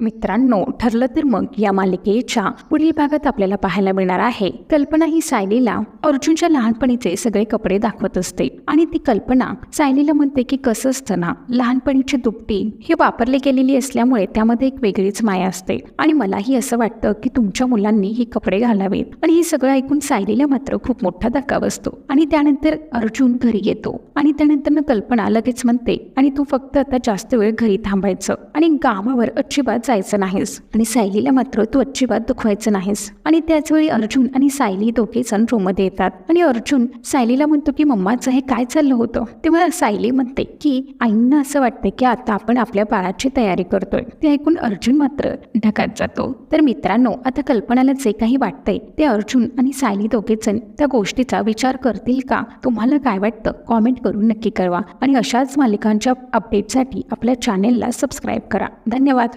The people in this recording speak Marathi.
मित्रांनो ठरलं तर मग या मालिकेच्या पुढील भागात आपल्याला पाहायला मिळणार आहे. कल्पना ही सायलीला अर्जुनच्या लहानपणीचे सगळे कपडे दाखवत असते आणि ती कल्पना सायलीला म्हणते की कसं असतं ना लहानपणीची दुपटी ही वापरली गेलेली असल्यामुळे त्यामध्ये एक वेगळीच माया असते. आणि मलाही असं वाटतं की तुमच्या मुलांनी ही कपडे घालावेत. आणि हे सगळं ऐकून सायलीला मात्र खूप मोठा धक्का बसतो. आणि त्यानंतर अर्जुन घरी येतो. आणि त्यानंतर कल्पना लगेच म्हणते आणि तू फक्त आता जास्त वेळ घरी थांबायचं. आणि गावावर अजिबात जायचं नाहीस आणि सायलीला मात्र तू अजिबात दुखवायचं नाहीस. आणि त्याचवेळी अर्जुन आणि सायली दोघे जण रूममध्ये येतात. आणि अर्जुन सायलीला म्हणतो की मम्माचं हे काय चाललं होतं? तेव्हा सायली म्हणते की आईंना असं वाटतं की आता आपण आपल्या बाळाची तयारी करतोय. ते ऐकून अर्जुन मात्र ढकात जातो. तर मित्रांनो आता कल्पनाला जे काही वाटतंय ते अर्जुन आणि सायली दोघेच जण त्या गोष्टीचा विचार करतील का? तुम्हाला काय वाटतं? कॉमेंट करून नक्की कळवा. आणि अशाच मालिकांच्या अपडेटसाठी आपल्या चॅनेलला सबस्क्राईब करा. धन्यवाद.